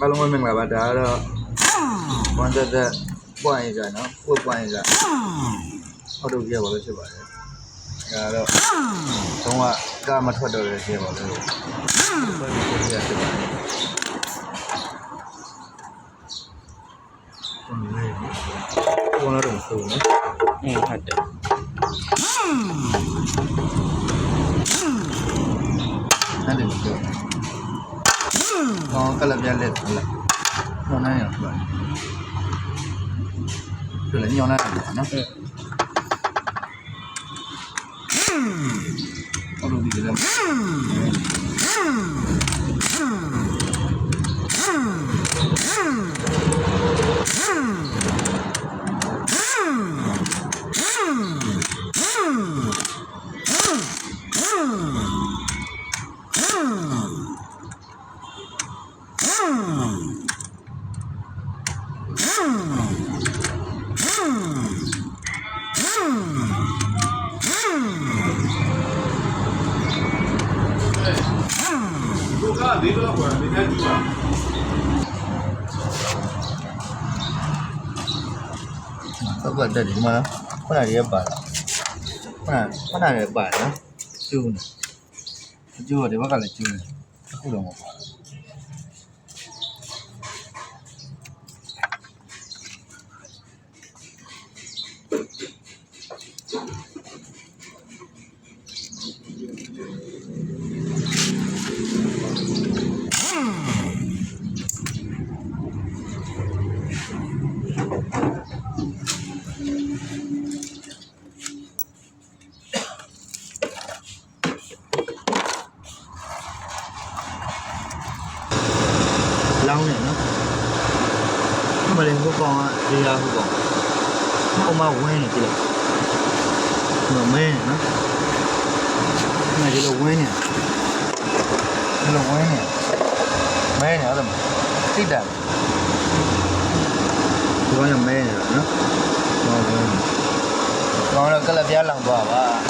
အားလုံးပဲမင်္ဂလာပါဒါကတော့ဝန်သက်သက်ပွိုင်းကြနော်ပွပွိုင်းကြအော်တိုပြပါလို့ဖြစ်ပါတယ်ဒါတော့တော့ကကာမထွက်တော့တဲ့ပြပါလို့ဘယ်လိုပြရဖြစ်ပါလဲဘယ်လိုလဲဘယ်လိုတော့ဆိုနော်อืมဟုတ်တယ် 得了别累瘫了往那样说对了你往那边那是嗯好多地 ရပါဒီလေညောင်းနေတယ်နော်อืมအော်လိုဒီလည်းလူကလေးတော့ကွာနေနေကြည့်ပါဟုတ်ကဲ့တက်ဒီမှာခုနကရပါလားခုနခုနလည်းပါနော်ကျူးနေကျူးတယ်ဘက်ကလည်းကျူးနေအခုတော့မပါ မလေးဟိုကောင်ကဒီလာဟိုကောင်ဟိုမှာဝင်းနေကြည့်လိုက်ဒီမှာမဲနေနော်ဒီမှာဒီလိုဝင်းနေဒီလိုဝင်းနေမဲနေအဲ့ဒါတိတယ်ဒီကောင်ကမဲနေတာနော်ဟောဝင်းနေကောင်တော့ကလပြားလောင်သွားပါ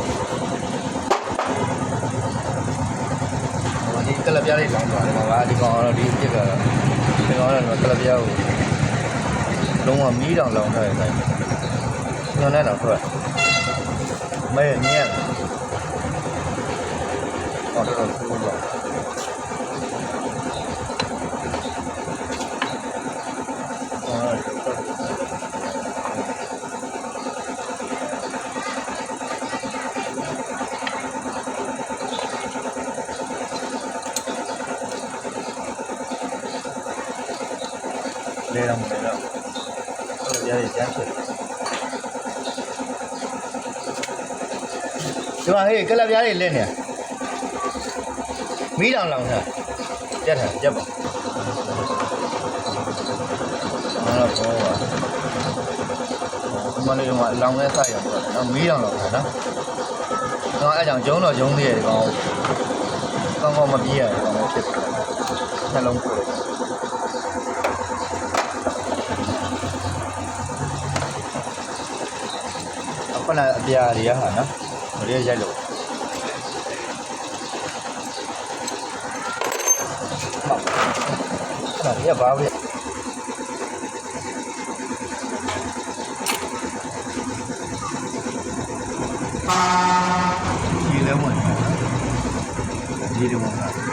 ပတ်အော်တော့ဒီ white ပတ်ဟိုဒီကလပြားလေးလောင်းသွားတယ်ကွာဒီကောင်တော့ဒီပြစ်ကတော့ဒီကောင်တော့ကလပြားကိုလုံးဝမီးတောင်လောင်းထားတဲ့အတိုင်းညွန်နေတော့ထွက်မဲညက်တော့တော့ဆူတော့ လေတော့မလေတော့အဲ့ဒါရရကျန်းဖြစ်ဒီမှာဟေးကလပ်ပြားတွေလင်းနေမီးတောင်လောင်ထားရက်ထားရက်ပါအဲ့တော့ဘောပါဒီမလေးကမှလောင်နေဆိုင်ရတော့နော်မီးတောင်လောင်ထားနော်တော့အဲ့ကြောင့်ဂျုံတော့ဂျုံသေးတယ်ဒီကောင်ကောင်းကောင်းမပြေးရတယ်ဒီကောင်ဖြစ်တယ်နှလုံးပို့တယ် ခုနအပြာတွေကဟာနော်ဟိုတွေကရိုက်လို့ဟုတ်အဲ့ဒါပြဘာလဲဒီလည်းဝင်တယ်နော်ဒီလည်းဝင်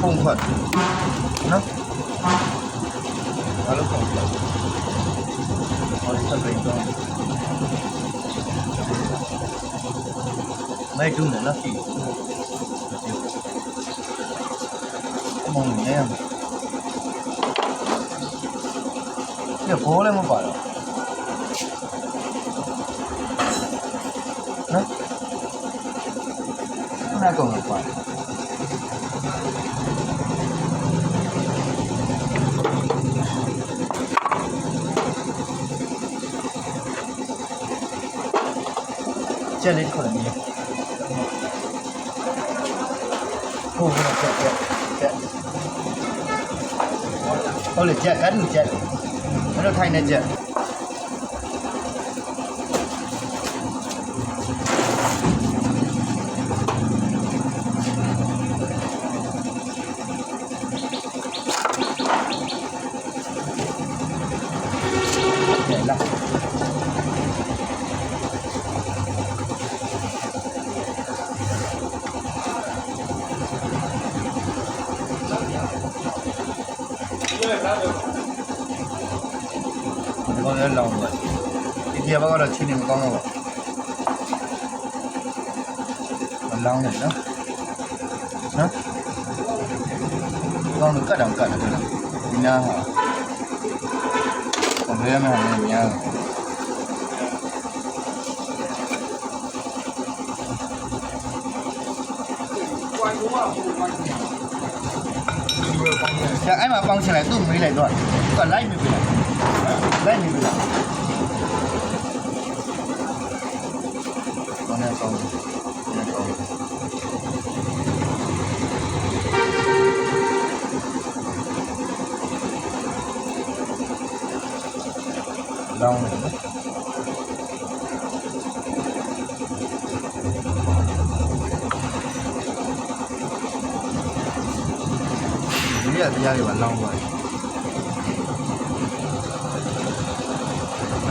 không phận. Nó. Nó không phận. Nó sắp đến rồi mấy chung này nó chỉ mong mình em. Cái phố lên mà phải rồi nó. Nó còn phải. ကောင်ပါကြက်လေးခေါ်တယ်မြေဟိုဟိုကြက်ကြက်ကြက်ဟုတ်လေကြက်အဲ့ဒါကြက်အဲ့တော့ထိုင်နေကြက်ကြ 열 나온 거야. 이 뒤에 박아라 치님 까먹어. 안 나오네, 어? 어? 나오는 까라, 안 까라, 그래. 미나. 어, 왜냐면 안 되냐. Dạ, em mà bong xe này tôi mới lại còn lại mới về. Ben gibi lan. Bana yapalım. Bana yapalım. Down edin. Buraya diğer yuvarlan var.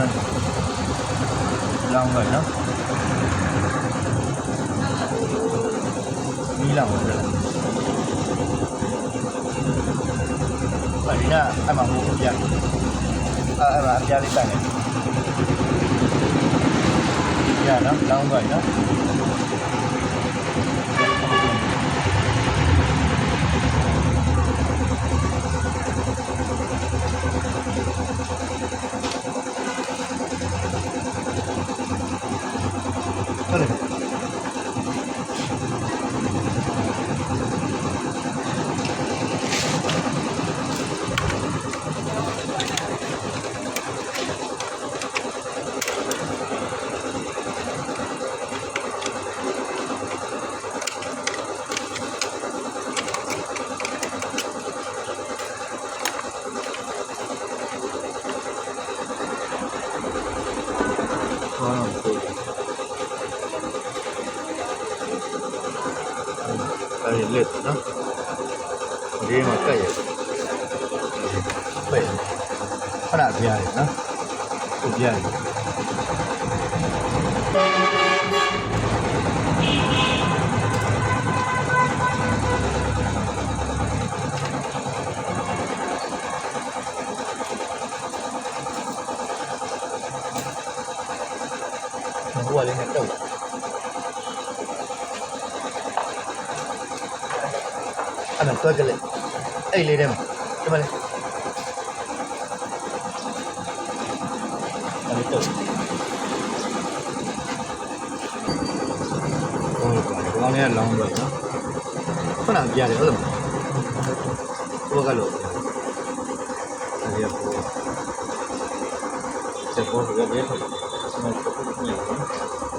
lên lòng người lắm đi làm lòng người lắm tadinya emang mau hujan ah emang hujan di sana ya đó, lao người no. ญ่นะสุดใหญ่หัวเลยนะเจ้าอันนั้นตัวกันเลยเอ้ยเลยได้ไหมทำไมเลย လေးတုပ်ဟုတ်ကောဒီကောင်လေးကလောင်းတော့နော်ခုနကပြရတယ်ဟုတ်လားဘောကလို့အဲ့ဒီဘောစက်ဘောကလည်းဖတ်စမတ်ကိုပြန်ရအောင်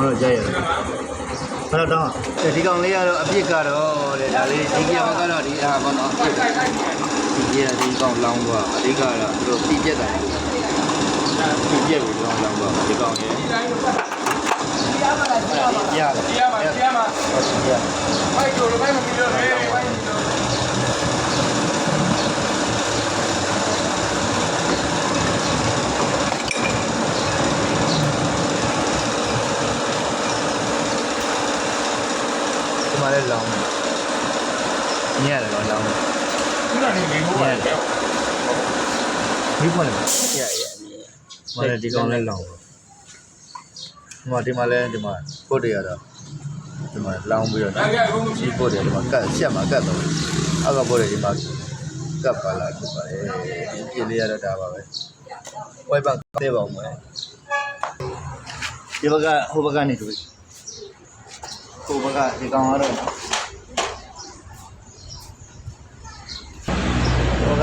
ကောင်းတော့ကြရတယ်ဘယ်တော့တော့ဒီကောင်လေးကတော့အပြစ်ကတော့တဲ့ဒါလေးဒီကောင်ကတော့ဒီအားပေါ့နော်ဒီကြီးကဒီကောင်လောင်းသွားအဓိကတော့သူတို့ပြည့်ပြက်တာပြည့်ပြက်ပြီးလောင်းလောင်းသွားဒီကောင်ရဲ့ရတယ်တရားမှာတရားမှာဟုတ်ရဖိုက်လို့လည်းမပြီးတော့လေဖိုက်လို့ဒီမှာလည်းလောင်းညရတယ်တော့လောင်း ခုနကနေနေဖို့ပဲ မိဖွင့်တယ်ရရမလည်းဒီကောင်လည်းလောင်းဒီမှာဒီမှာလည်းဒီမှာကိုတ်တွေရတော့ဒီမှာလောင်းပြီးတော့ဒါကြဘုံဒီကိုတ်တွေဒီမှာကတ်ဆက်မှာကတ်တော့အောက်ကကိုတ်တွေဒီမှာကတ်ပါလာဖြစ်ပါတယ်ဒီပြလေးရတော့ဒါပါပဲဝိုက်ပန်သေးပါဦးမယ်ဒီဘက်ကဟိုဘက်ကနေတွေ့ဟိုဘက်ကဒီကောင်ကတော့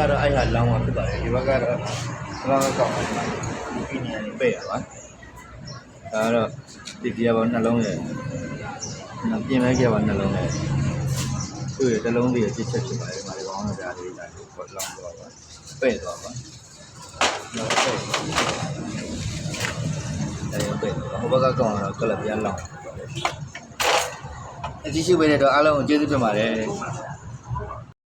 ကတော့အဲ့ဟာလောင်းမှာဖြစ်ပါတယ်ဒီဘက်ကတော့လောင်းကောင်ပါဒီနေရာနေပဲ့ရပါဒါကတော့ဒီပြပါနှလုံးရဲ့နော်ပြင်မဲကြပါနှလုံးရဲ့သူ့ရဲ့တစ်လုံးလေးရဲ့ဖြစ်ချက်ဖြစ်ပါတယ်ဒီမှာဒီကောင်တော့ဒါလေးတိုင်းပေါ့လောင်းတော့ပါပဲ့သွားပါနော်ပဲ့တယ်ပဲ့ဟိုဘက်ကကောင်ကတော့ကလပ်ပြန်လောင်းအကြည့်ရှိပေးတဲ့တော့အားလုံးကိုကျေးဇူးတင်ပါတယ်